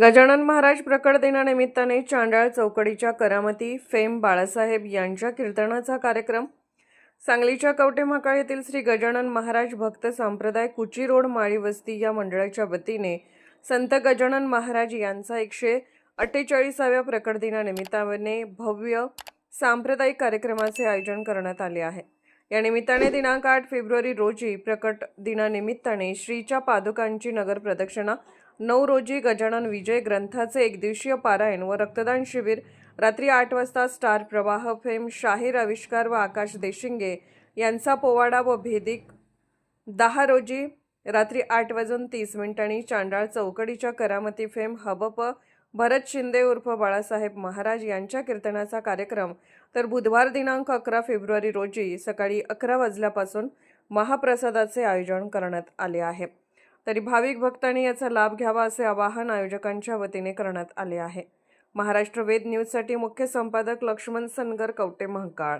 गजानन महाराज प्रकट दिनानिमित्ताने चांडाळ चौकडीच्या करामती फेम बाळासाहेब यांच्या कीर्तनाचा कार्यक्रम. सांगलीच्या कवटेमहाकाळ येथील श्री गजानन महाराज भक्त संप्रदाय कुची रोड माळी वस्ती या मंडळाच्या वतीने संत गजानन महाराज यांचा एकशे अठ्ठेचाळीसाव्या प्रकट दिनानिमित्ताने भव्य सांप्रदायिक कार्यक्रमाचे आयोजन करण्यात आले आहे. या निमित्ताने दिनांक आठ फेब्रुवारी रोजी प्रकट दिनानिमित्ताने श्रीच्या पादुकांची नगर प्रदक्षिणा नऊ रोजी गजानन विजय ग्रंथाचे एकदिवसीय पारायण व रक्तदान शिबिर रात्री आठ वाजता स्टार प्रवाह फेम शाहीर आविष्कार व आकाश देशिंगे यांचा पोवाडा व भेदिक दहा रोजी रात्री आठ वाजून तीस मिनिटांनी चांडाळ चौकडीच्या करामती फेम हबप भरत शिंदे उर्फ बाळासाहेब महाराज यांच्या कीर्तनाचा कार्यक्रम तर बुधवार दिनांक अकरा फेब्रुवारी रोजी सकाळी अकरा वाजल्यापासून महाप्रसादाचे आयोजन करण्यात आले आहे. तरी भाविक भक्तांनी याचा लाभ घ्यावा असे आवाहन आयोजकांच्या वतीने करण्यात आले आहे. महाराष्ट्र वेद न्यूजसाठी मुख्य संपादक लक्ष्मण सनगर कवटे महाकाळ.